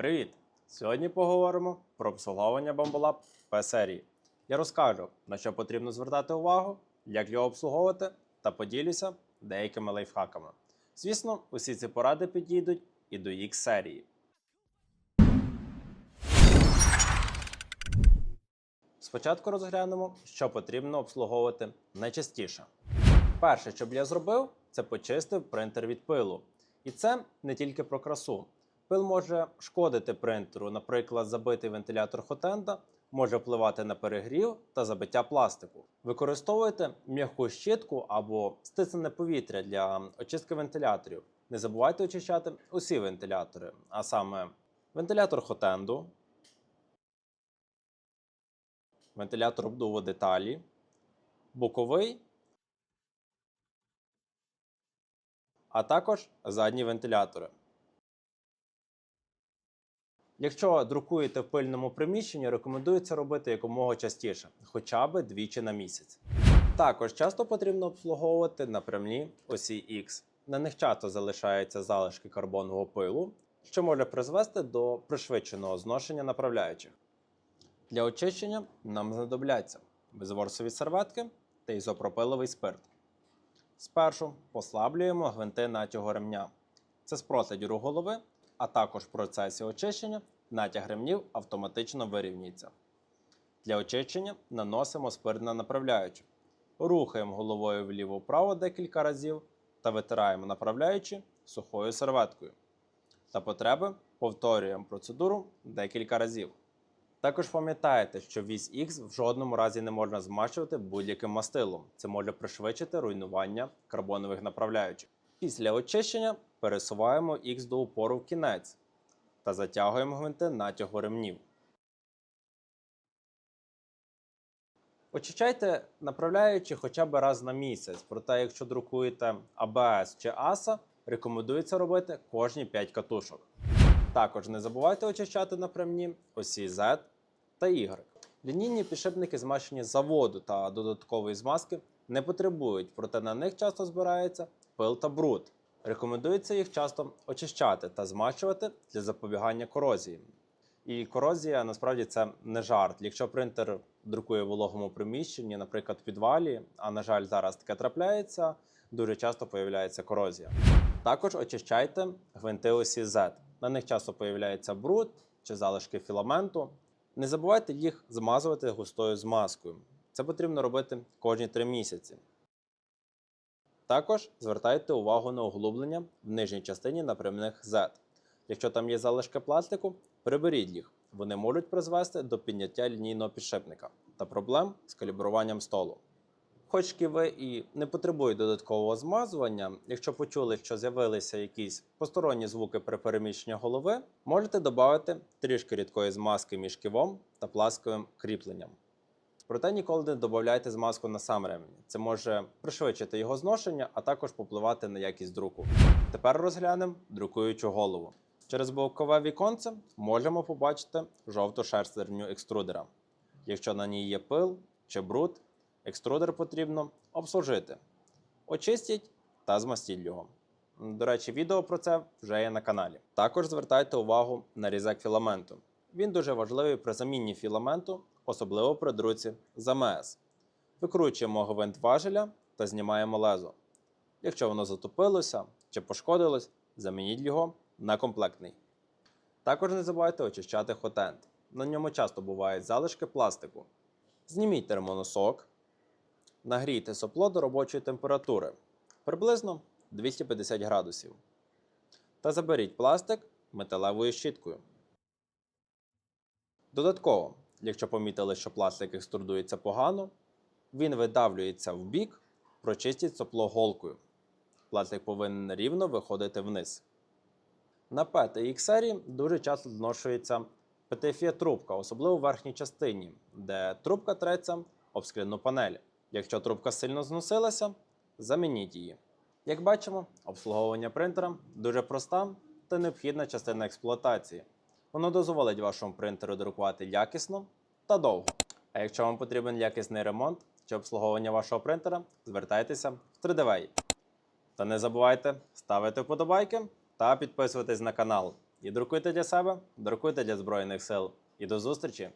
Привіт! Сьогодні поговоримо про обслуговування Bambolab P серії. Я розкажу, на що потрібно звертати увагу, як його обслуговувати та поділюся деякими лайфхаками. Звісно, усі ці поради підійдуть і до X серії. Спочатку розглянемо, що потрібно обслуговувати найчастіше. Перше, що б я зробив, це почистив принтер від пилу. І це не тільки про красу. Пил може шкодити принтеру, наприклад, забитий вентилятор хотенда може впливати на перегрів та забиття пластику. Використовуйте м'яку щітку або стиснене повітря для очистки вентиляторів. Не забувайте очищати усі вентилятори, а саме вентилятор хотенду, вентилятор обдуву деталі, боковий, а також задні вентилятори. Якщо друкуєте в пильному приміщенні, рекомендується робити якомога частіше, хоча б двічі на місяць. Також часто потрібно обслуговувати напрямні осі X. На них часто залишаються залишки карбонового пилу, що може призвести до пришвидшеного зношення направляючих. Для очищення нам знадобляться безворсові серветки та ізопропиловий спирт. Спершу послаблюємо гвинти натягу ремня. Це спростить рух голови, а також в процесі очищення натяг ремнів автоматично вирівнюється. Для очищення наносимо спирт на направляючу. Рухаємо головою вліво-вправо декілька разів та витираємо направляючи сухою серветкою. За потреби повторюємо процедуру декілька разів. Також пам'ятайте, що вісь X в жодному разі не можна змащувати будь-яким мастилом. Це може пришвидшити руйнування карбонових направляючих. Після очищення пересуваємо X до упору в кінець та затягуємо гвинти натягу ремнів. Очищайте направляючи хоча б раз на місяць, проте якщо друкуєте ABS чи ASA, рекомендується робити кожні 5 катушок. Також не забувайте очищати напрямні осі Z та Y. Лінійні підшипники змащені заводу та додаткової змазки не потребують, проте на них часто збирається пил та бруд. Рекомендується їх часто очищати та змащувати для запобігання корозії. І корозія насправді це не жарт. Якщо принтер друкує в вологому приміщенні, наприклад, в підвалі, а на жаль, зараз таке трапляється, дуже часто появляється корозія. Також очищайте гвинти осі Z. На них часто появляється бруд чи залишки філаменту. Не забувайте їх змазувати густою змазкою. Це потрібно робити кожні 3 місяці. Також звертайте увагу на углублення в нижній частині напрямних Z. Якщо там є залишки пластику, приберіть їх. Вони можуть призвести до підняття лінійного підшипника та проблем з калібруванням столу. Хоч ви і не потребують додаткового змазування, якщо почули, що з'явилися якісь посторонні звуки при переміщенні голови, можете додати трішки рідкої змазки між кивом та пласковим кріпленням. Проте ніколи не додавайте змазку на сам ремінь. Це може пришвидшити його зношення, а також попливати на якість друку. Тепер розглянемо друкуючу голову. Через бокове віконце можемо побачити жовту шерстерню екструдера. Якщо на ній є пил чи бруд, екструдер потрібно обслужити. Очистіть та змастіть його. До речі, відео про це вже є на каналі. Також звертайте увагу на різак філаменту. Він дуже важливий при заміні філаменту, особливо при друці з АМС. Викручуємо гвинт важеля та знімаємо лезо. Якщо воно затопилося чи пошкодилось, замініть його на комплектний. Також не забувайте очищати хотенд. На ньому часто бувають залишки пластику. Зніміть термоносок, нагрійте сопло до робочої температури приблизно 250 градусів. Та заберіть пластик металевою щіткою. Додатково, якщо помітили, що пластик екструдується погано, він видавлюється в бік, прочистіть сопло голкою. Пластик повинен рівно виходити вниз. На ПЕТ і серії дуже часто зношується ПТФІ трубка, особливо в верхній частині, де трубка треться об скляну панель. Якщо трубка сильно зносилася, замініть її. Як бачимо, обслуговування принтера дуже проста та необхідна частина експлуатації. Воно дозволить вашому принтеру друкувати якісно та довго. А якщо вам потрібен якісний ремонт чи обслуговування вашого принтера, звертайтеся в 3DVay. Та не забувайте ставити вподобайки та підписуватись на канал. І друкуйте для себе, друкуйте для Збройних сил. І до зустрічі!